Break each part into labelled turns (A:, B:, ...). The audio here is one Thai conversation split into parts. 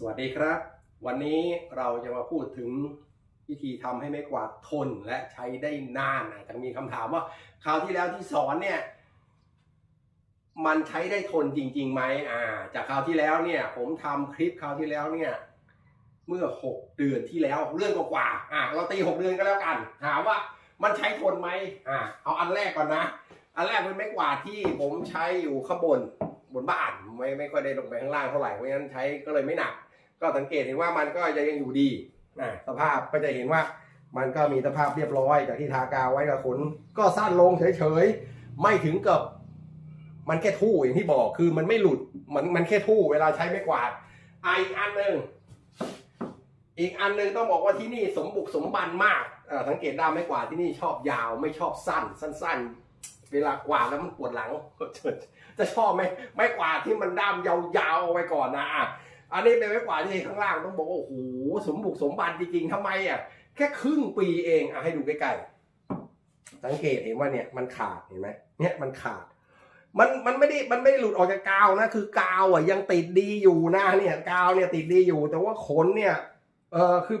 A: สวัสดีครับ วันนี้เราจะมาพูดถึงวิธีทำให้ไม้กวาดทนและใช้ได้นานอาจะมีคำถามว่าคราวที่แล้วที่สอนเนี่ย มันใช้ได้ทนจริงๆไหมอ่า จากคราวที่แล้วเนี่ย ผมทำคลิปคราวที่แล้วเนี่ย เมื่อหกเดือนที่แล้วเรื่องกว่าอ่าเราตีหกเดือนก็แล้วกัน ถามว่ามันใช้ทนไหมอ่าเอาอันแรกก่อนนะ อันแรกเป็นไม้กวาดที่ผมใช้อยู่ข้างบนบนบ้านไม่ไม่ค่อยได้ลงไปข้างล่างเท่าไหร่เพราะฉะนั้นใช้ก็เลยไม่หนัก ก็สังเกตเห็นว่ามันก็ยังอยู่ดีนะสภาพก็จะเห็นว่ามันก็มีสภาพเรียบร้อยจากที่ทากาวไว้กับขนก็สั้นลงเฉยๆไม่ถึงกับ มันแค่ทู่อย่างที่บอกคือมันไม่หลุดมันมันแค่ทู่เวลาใช้ไม่กวาดอะอีกอันหนึ่งอีกอันหนึ่งต้องบอกว่าที่นี่สมบุกสมบันมากสังเกตได้ไม่กวาดที่นี่ชอบยาวไม่ชอบสั้น สั้น ๆ เวลากวาดแล้วมันปวดหลังจะชอบไหมไม่กวาดที่มันด้ามยาวๆเอาไว้ก่อนนะ อันนี้เป็นไม้กวาดที่ข้างล่างต้องบอกว่าโอ้โหสมบุกสมบันจริงๆทำไมอะแค่ครึ่งปีเองอะให้ดูใกล้ๆสังเกตเห็นว่าเนี่ยมันขาดเห็นไหมเนี่ยมันขาด มันมันไม่ได้มันไม่ได้หลุดออกจากกาวนะคือกาวอะยังติดดีอยู่นะเนี่ยกาวเนี่ยติดดีอยู่ แต่ว่าขนเนี่ย เออคือ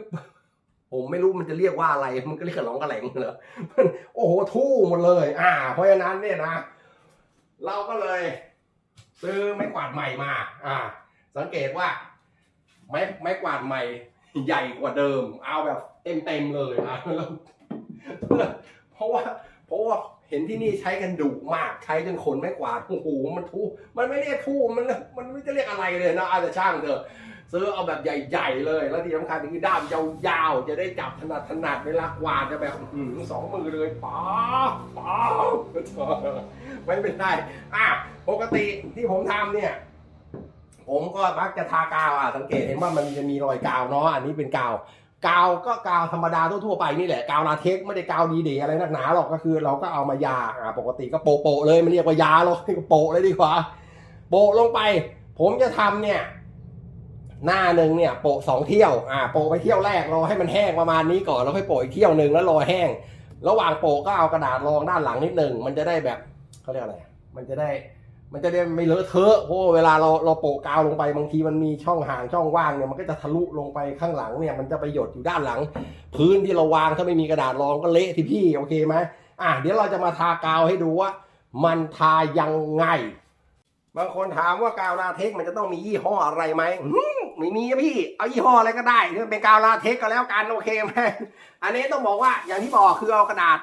A: ผมไม่รู้มันจะเรียกว่าอะไร มันก็เรียกกระหลองกระแหลงเหรอมันโอ้โหทู่หมดเลย อ่า เพราะฉะนั้นเนี่ยนะ เราก็เลย ซื้อไม้กวาดใหม่มา อ่า สังเกตว่าไม้ไม้กวาดใหม่ใหญ่กว่าเดิม เอาแบบเต็มเต็มเลยอะเพราะว่าเพราะว่าเห็นที่นี่ใช้กันดุมากใช้จนขนไม้กวาดโอ้โหมันทูมันไม่เรียกทูมันมันไม่จะเรียกอะไรเลยนะอาจจะช่างเถอะซื้อเอาแบบใหญ่ๆเลย แล้วที่สำคัญคือด้ามยาวๆจะได้จับถนัดถนัดเวลากวาดจะแบบสองมือเลยป๊าป๊าไม่เป็นไรอะปกติที่ผมทำเนี่ย ผมก็มักจะทากาวอะสังเกตเห็นว่ามันจะมีรอยกาวเนาะอันนี้เป็นกาว กาวก็กาวธรรมดาทั่วๆไปนี่แหละกาวลาเทคไม่ได้กาวดีเดย์อะไรนักหนาหรอกก็คือ เราก็เอามายาอ่าปกติก็โปะโปะๆเลยมันเรียกว่ายาหรอกโปะเลยดีกว่าโปะลงไป ผมจะทำเนี่ยหน้าหนึ่งเนี่ยโปะสองเที่ยวอ่าโปะไปเที่ยวแรกรอให้มันแห้งประมาณนี้ก่อนแล้วค่อยโปะอีกเที่ยวหนึ่งแล้วรอแห้ง ระหว่างโปะก็เอากระดาษรองด้านหลังนิดหนึ่งมันจะได้แบบเขาเรียกอะไรมันจะได้ มันจะได้ไม่เลอะเทอะเพราะว่าเวลาเราเราโปะกาวลงไปบางทีมันมีช่องห่างช่องว่างเนี่ยมันก็จะทะลุลงไปข้างหลังเนี่ยมันจะไปหยดอยู่ด้านหลัง พื้นที่เราวางถ้าไม่มีกระดาษรองก็เละที่พี่โอเคไหมอะเดี๋ยวเราจะมาทากาวให้ดูว่า มันทายังไง บางคนถามว่ากาวลาเทคมันจะต้องมียี่ห้ออะไรไหมไม่มีพี่เอายี่ห้ออะไรก็ได้เป็นกาวลาเทคก็แล้วกันโอเคไหมอันนี้ต้องบอกว่าอย่างที่บอกคือเอากระดาษ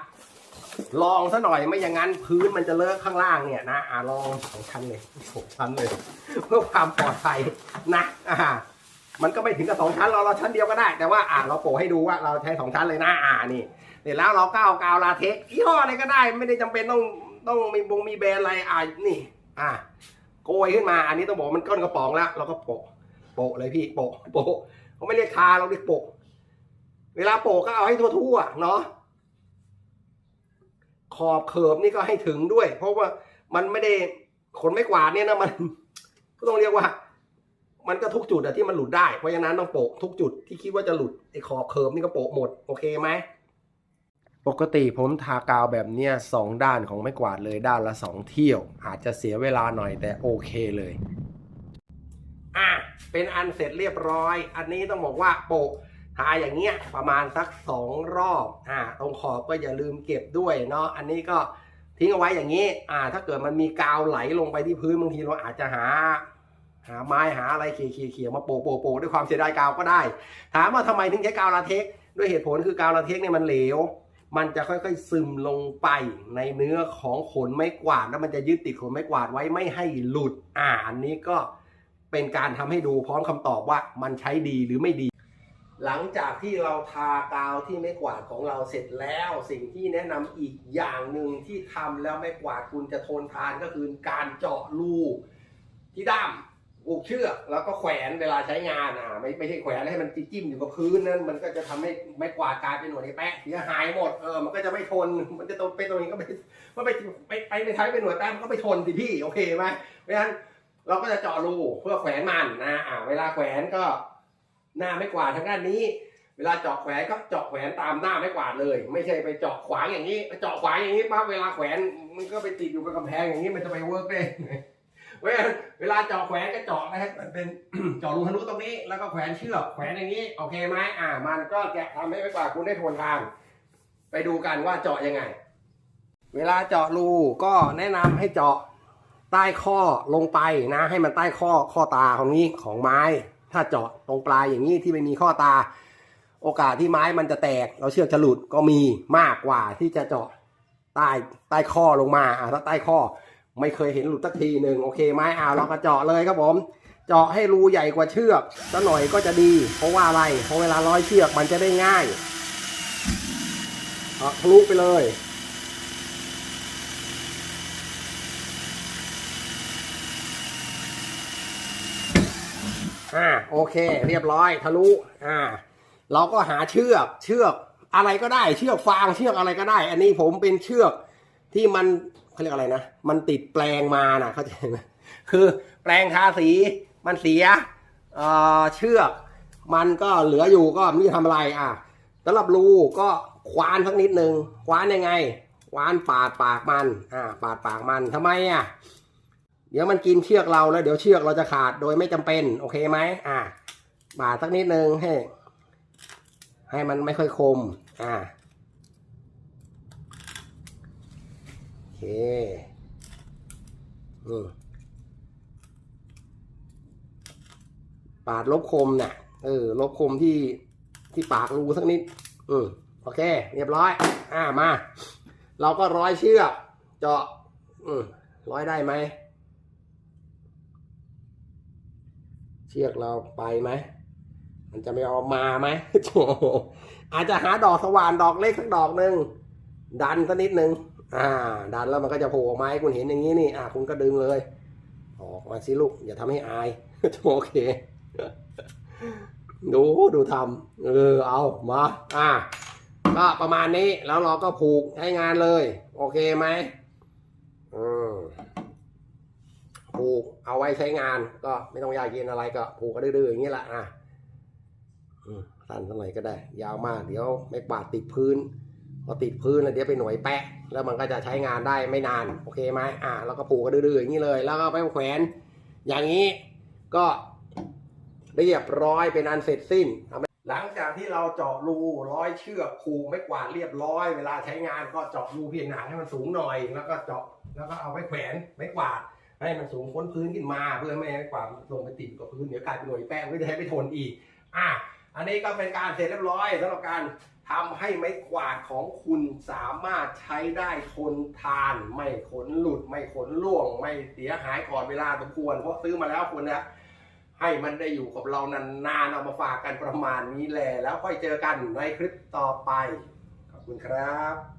A: ลองซะหน่อยไม่อย่างนั้นพื้นมันจะเลอะข้างล่างเนี่ยนะอ่าลองสองชั้นเลยสองชั้นเลย เพื่อความปลอดภัยนะอ่ามันก็ไม่ถึงกับสองชั้นเราเราชั้นเดียวก็ได้ แต่ว่าอ่าเราโปะให้ดูว่าเราใช้สองชั้นเลยนะอ่านี่เสร็จแล้วเราก็เอากาวลาเทคยี่ห้ออะไรก็ได้ ไม่ได้จำเป็นต้องต้องมีบงมีแบรนด์อะไรอ่านี่ อ่าโกยขึ้นมาอันนี้ต้องบอกมันก้นกระป๋องแล้วเราก็โปะโปะเลยพี่โปะโปะเขาไม่เรียกทาเราเรียกโปะเวลาโปะก็เอาให้ทั่วๆเนาะ ขอบเขิบนี่ก็ให้ถึงด้วย เพราะว่ามันไม่ได้ขนไม่กวาดเนี่ยนะมันก็ต้องเรียกว่า มันก็ทุกจุดอะที่มันหลุดได้เพราะฉะนั้นต้องโปะทุกจุดที่คิดว่าจะหลุดไอ้ขอบเคิร์มนี่ก็โปะหมด โอเคไหมปกติผมทากาวแบบเนี้ยสองด้านของไม้กวาดเลยด้านละสองเที่ยว อาจจะเสียเวลาหน่อยแต่โอเคเลย อะเป็นอันเสร็จเรียบร้อย อันนี้ต้องบอกว่าโปะ ทาอย่างเงี้ยประมาณสักสองรอบอ่าตรงขอบก็อย่าลืมเก็บด้วยเนาะอันนี้ก็ทิ้งเอาไว้อย่างนี้อ่าถ้าเกิดมันมีกาวไหลลงไปที่พื้นบางทีเราอาจจะหา หาไม้หาอะไรเขี่ยเขี่ยๆมาโปะโปะโปะด้วยความเสียดายกาวก็ได้ ถามว่าทำไมถึงใช้กาวลาเทคด้วยเหตุผลคือกาวลาเทคเนี่ยมันเหลว มันจะค่อยๆซึมลงไปในเนื้อของขนไม้กวาดแล้วมันจะยึดติดขนไม้กวาดไว้ไม่ให้หลุดอ่าอันนี้ก็เป็นการทำให้ดูพร้อมคำตอบว่ามันใช้ดีหรือไม่ดี หลังจากที่เราทากาวที่ไม้กวาดของเราเสร็จแล้ว สิ่งที่แนะนำอีกอย่างหนึ่งที่ทำแล้วไม้กวาดคุณจะทนทานก็คือการเจาะรูที่ด้ามผูกเชือกแล้วก็แขวนเวลาใช้งานอะไม่ไม่ใช่แขวนให้มันจิ้มอยู่กับพื้นนั้นมันก็จะทำให้ไม้กวาดกลายเป็นหน่วยไอแปะเสียหายหมดเออมันก็จะไม่ทนมันจะตรงไปตรงนี้ก็ไม่มันไปไปไปไปใช้เป็นหน่วยแป้มันก็ไม่ทนสิพี่โอเคไหมเพราะฉะนั้นเราก็จะเจาะรูเพื่อแขวนมันนะอ่าเวลาแขวนก็ หน้าไม่กวาดทางด้านนี้ เวลาเจาะแขวนก็เจาะแขวนตามหน้าไม่กวาดเลย ไม่ใช่ไปเจาะขวางอย่างนี้ไปเจาะขวางอย่างนี้ปั๊บเวลาแขวนมันก็ไปติดอยู่กับกำแพงอย่างนี้มันจะไปเวิร์กได้เวลาเวลาเจาะแขวนก็เจาะนะครับมันเป็นเจาะรูทะลุตรงนี้ แล้วก็แขวนเชือกแขวนอย่างนี้โอเคไหมอ่า มันก็จะทำให้ไม่กว่าคุณได้ทนทานไปดูกันว่าเจาะยังไง เวลาเจาะรูก็แนะนำให้เจาะใต้ข้อลงไปนะ ให้มันใต้ข้อข้อตาของนี้ของไม้ ถ้าเจาะตรงปลายอย่างนี้ที่ไม่มีข้อตา โอกาสที่ไม้มันจะแตก เราเชือกจะหลุดก็มีมากกว่าที่จะเจาะใต้ใต้ข้อลงมาอ่าถ้าใต้ข้อไม่เคยเห็นหลุดสักทีหนึ่งโอเคไหมอ่าเราก็เจาะเลยครับผม เจาะให้รูใหญ่กว่าเชือกสักหน่อยก็จะดี เพราะว่าอะไรเพราะเวลาร้อยเชือกมันจะได้ง่ายเอาทะลุไปเลย อ่าโอเค เรียบร้อยทะลุอ่า เราก็หาเชือกเชือกอะไรก็ได้ เชือกฟางเชือกอะไรก็ได้ อันนี้ผมเป็นเชือกที่มันเขาเรียกอะไรนะมันติดแปลงมานะเข้าใจไหมคือแปลงทาสีมันเสียเอ่อเชือกมันก็เหลืออยู่ก็ไม่รู้จะทำอะไรอะสำหรับรูก็ควานสักนิดนึงควานยังไงควานปาดปากมันอ่าปาดปากมันทำไมอะ ดี๋ยวมันกินเชือกเราแล้วเดี๋ยวเชือกเราจะขาดโดยไม่จำเป็น โอเคไหมอ่าปาดสักนิดนึงให้ ให้มันไม่ค่อยคม อ่าโอเคอืมปาดลบคมเนี่ยเออ ลบคมที่ที่ปากรูสักนิด อืมโอเค เรียบร้อย อ่ามา เราก็ร้อยเชือกเจาะ อืมร้อยได้ไหม ชือกเราไปไหม มันจะไม่เอามาไหมโถ่อาจจะหาดอกสว่านดอกเล็กสักดอกหนึ่งดันสักนิดหนึ่งอ่า ดันแล้วมันก็จะโผล่ออกมาให้คุณเห็นอย่างนี้นี่ อ่าคุณก็ดึงเลย ออกมาสิลูก อย่าทำให้อายโอเค ดูดูทำเออเอามา อ่าก็ประมาณนี้แล้วเราก็ผูกใช้งานเลย โอเคไหมอืม ผูกเอาไว้ใช้งาน ก็ไม่ต้องยากเย็นอะไรก็ผูกก็ดื้อๆอย่างนี้แหละอะสั้นสักหน่อยก็ได้ ยาวมากเดี๋ยวไม่กวาดติดพื้นพอติดพื้นแล้วเดี๋ยวไปหน่วยแปะ แล้วมันก็จะใช้งานได้ไม่นานโอเคไหมอะแล้วก็ผูกก็ดื้อๆอย่างนี้เลย แล้วก็ไปแขวน อย่างนี้ก็เรียบร้อยเป็นอันเสร็จสิ้นหลังจากที่เราเจาะรูร้อยเชือกผูกไม่กวาดเรียบร้อย เวลาใช้งานก็เจาะรูเพียงหนาให้มันสูงหน่อย แล้วก็เจาะแล้วก็เอาไว้แขวนไม่กวาด ให้มันสูงพ้นพื้นขึ้นมา เพื่อไม่ให้ความลงไปติดกับพื้นเดี๋ยวกลายเป็นหน่วยแป้งก็จะให้ไปทนอีกอะอันนี้ก็เป็นการเสร็จเรียบร้อยสำหรับการทำให้ไม้กวาดของคุณสามารถใช้ได้ทนทาน ไม่ขนหลุด ไม่ขนล่วง ไม่เสียหายก่อนเวลาสมควร เพราะซื้อมาแล้วคุณนะให้มันได้อยู่กับเรานานๆเอามาฝากกันประมาณนี้แหละแล้วค่อยเจอกันในคลิปต่อไป ขอบคุณครับ